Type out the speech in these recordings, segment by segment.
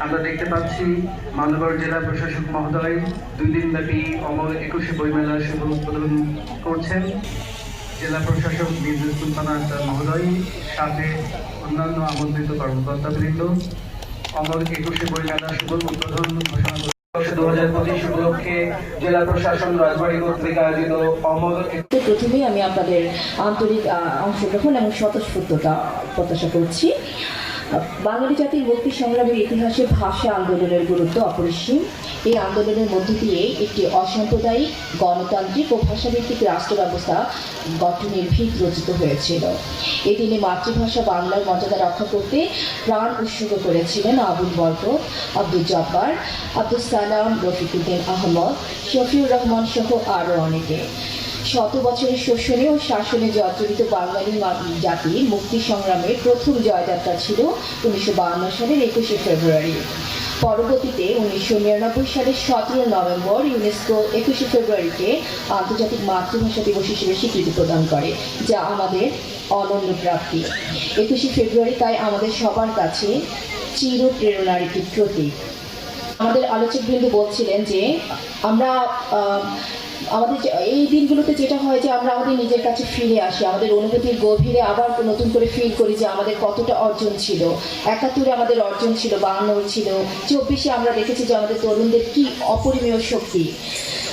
আমরা দেখতে পাচ্ছি মানবগড় জেলা প্রশাসক মহোদয়। দুই দিনব্যাপী অমর একুশে বইমেলার শুভ উদ্বোধন করছেন। জেলা প্রশাসক বিদ্যুৎ সুলতানা মহোদয় সাথে অন্যান্য আমন্ত্রিত কর্মকর্তাবৃন্দ। অমর একুশে বইমেলার শুভ উদ্বোধন ঘোষণা করে দু হাজার পঁচিশ উপলক্ষে জেলা প্রশাসন রাজবাড়ী কর্তৃক আয়োজিত অমর প্রথমেই আমি আপনাদের আন্তরিক আহ, অংশগ্রহণ এবং স্বতঃস্ফূর্ততা প্রত্যাশা করছি। বাঙালি জাতির মুক্তি সংগ্রামের ইতিহাসে ভাষা আন্দোলনের গুরুত্ব অপরিসীম। এই আন্দোলনের মধ্য দিয়ে একটি অসাম্প্রদায়িক, গণতান্ত্রিক ও ভাষাভিত্তিক রাষ্ট্র ব্যবস্থা গঠনের ভিত রচিত হয়েছিল। এদিনে মাতৃভাষা বাংলার মর্যাদা রক্ষা করতে প্রাণ উৎসর্গ করেছিলেন আবুল বরকত, আব্দুল জব্বার, আব্দুল সালাম, রফিকুদ্দিন আহমদ, শফিউর রহমান সহ আরও অনেকে। শত বছরের শোষণে ও শাসনে জর্জরিত বাঙালি জাতির মুক্তি সংগ্রামের প্রথম জয়যাত্রা ছিল উনিশশো সালের একুশে ফেব্রুয়ারি। পরবর্তীতে উনিশশো নিরানব্বই সালের সতেরো নভেম্বর ইউনেস্কো একুশে ফেব্রুয়ারিকে আন্তর্জাতিক মাতৃভাষা দিবস হিসেবে স্বীকৃতি প্রদান করে, যা আমাদের অনন্য প্রাপ্তি। একুশে ফেব্রুয়ারি তাই আমাদের সবার কাছে চির প্রেরণার একটি প্রতীক। আমাদের আলোচক বিন্দু বলছিলেন যে আমরা আমাদের এই দিনগুলোতে যেটা হয় যে আমরা আমাদের নিজের কাছে ফিরে আসি, আমাদের অনুভূতির গভীরে আবার নতুন করে ফিল করি যে আমাদের কতটা অর্জন ছিল। একাত্তরে আমাদের অর্জন ছিল বাংলা ছিল, চব্বিশে আমরা দেখেছি যে আমাদের তরুণদের কি অপরিমেয় শক্তি।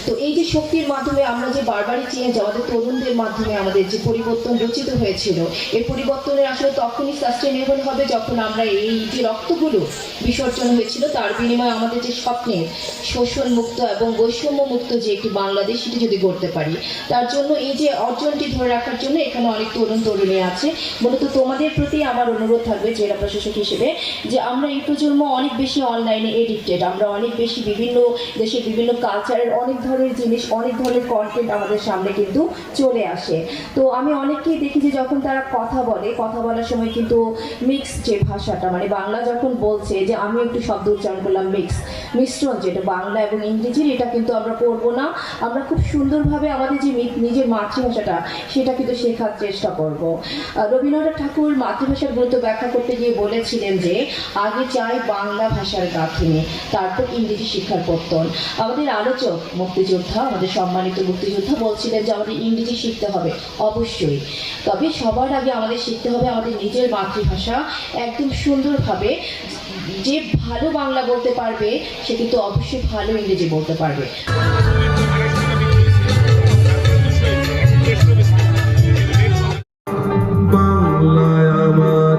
তো এই যে শক্তির মাধ্যমে আমরা যে বারবারই চেঞ্জ আমাদের তরুণদের মাধ্যমে আমাদের যে পরিবর্তন রচিত হয়েছিল এই পরিবর্তনের আসলে তখনই সাস্টেনেবল হবে যখন আমরা এই যে রক্তগুলো বিসর্জন হয়েছিল, তার বিনিময়ে আমাদের যে স্বপ্নের শোষণ মুক্ত এবং বৈষম্য মুক্ত যে একটি বাংলাদেশ সেটি যদি গড়তে পারি। তার জন্য এই যে অর্জনটি ধরে রাখার জন্য এখানে অনেক তরুণ তরুণী আছে। মূলত তোমাদের প্রতি আমার অনুরোধ থাকবে জেলা প্রশাসক হিসেবে যে আমরা এই প্রজন্ম অনেক বেশি অনলাইনে এডিক্টেড আমরা অনেক বেশি বিভিন্ন দেশের বিভিন্ন কালচারের অনেক জিনিস, অনেক ধরনের কন্টেন্ট আমাদের সামনে কিন্তু চলে আসে। তো আমি অনেককেই দেখি যে যখন তারা কথা বলে, কথা বলার সময় কিন্তু মিক্স যে ভাষাটা মানে বাংলা যখন বলছে যে আমি একটু শব্দ উচ্চারণ করলাম মিক্স মিশ্রণ যেটা বাংলা এবং ইংরেজির, এটা কিন্তু আমরা করব না। আমরা খুব সুন্দরভাবে আমাদের যে নিজের মাতৃভাষাটা, সেটা কিন্তু শেখার চেষ্টা করব। রবীন্দ্রনাথ ঠাকুর মাতৃভাষার গুরুত্ব ব্যাখ্যা করতে গিয়ে বলেছিলেন যে, আগে চাই বাংলা ভাষার গাঁথনি, তারপর ইংরেজি শিক্ষার পত্তন আমাদের আলোচক, মুক্তিযোদ্ধা, আমাদের সম্মানিত মুক্তিযোদ্ধা বলছিলেন যে, আমাদের ইংরেজি শিখতে হবে, অবশ্যই। তবে সবার আগে আমাদের শিখতে হবে আমাদের নিজের মাতৃভাষা একদম সুন্দরভাবে যে ভালো বাংলা বলতে পারবে সে কিন্তু অবশ্যই ভালো ইংরেজি বলতে পারবে। বাংলায় আমার